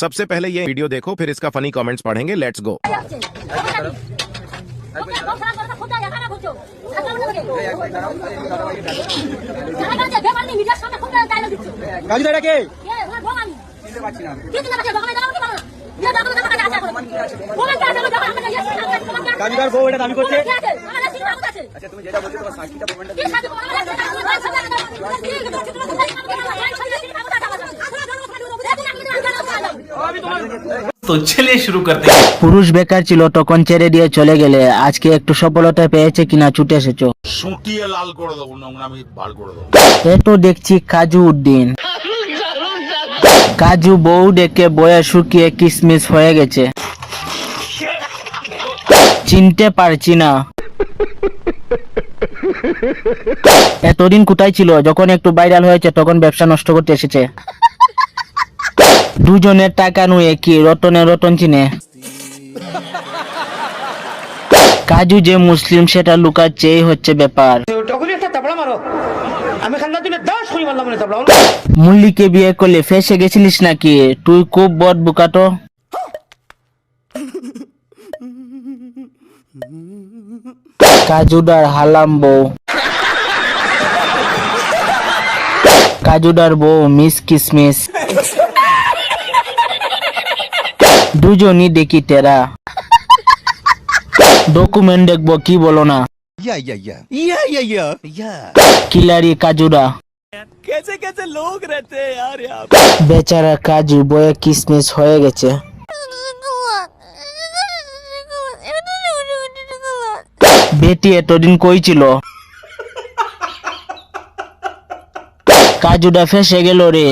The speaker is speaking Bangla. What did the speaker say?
सबसे पहले ये वीडियो देखो फिर इसका फनी कमेंट्स पढ़ेंगे लेट्स गो কাজু দাদা কে কাজুদার বউ এটা দাবি করছে तो তো চলে শুরু করতে পুরুষ বেকার ছিল তখন ছেড়ে দিয়ে চলে গেলে আজকে একটু সফলতা পেয়েছে কিনা ছুটে এসেছ? শুটিয়ে লাল করে দেবো নোংরা আমি বার করে দেবো। এ তো দেখছি কাজু উদ্দিন। কাজু বউ ডেকে বয়ে শুকিয়ে কিসমিস হয়ে গেছে। চিনতে পারছি না। এতদিন কোথায় ছিল? যখন একটু ভাইরাল হয়েছে তখন ব্যবসা নষ্ট করতে এসেছে। দুজনের টাকা নুয়ে কি রতনে রতন চিনে? কাজু যে মুসলিম সেটা লুকাচ্ছে এই হচ্ছে ব্যাপার। মুল্লিকে বিয়ে করলে ফেসে গেছিলিস নাকি? তুই খুব বদ বুকাটো কাজুদার হালাম বউ। কাজুদার বউ মিস কিসমিস। দুজনই দেখি তেরা। ডকুমেন্ট দেখব কি বলো না? কিলারি কাজুরা। বেচারা কাজু বয়ে কিসমিস হয়ে গেছে। বেটি এতদিন কইছিল কাজুটা ফেসে গেল রে।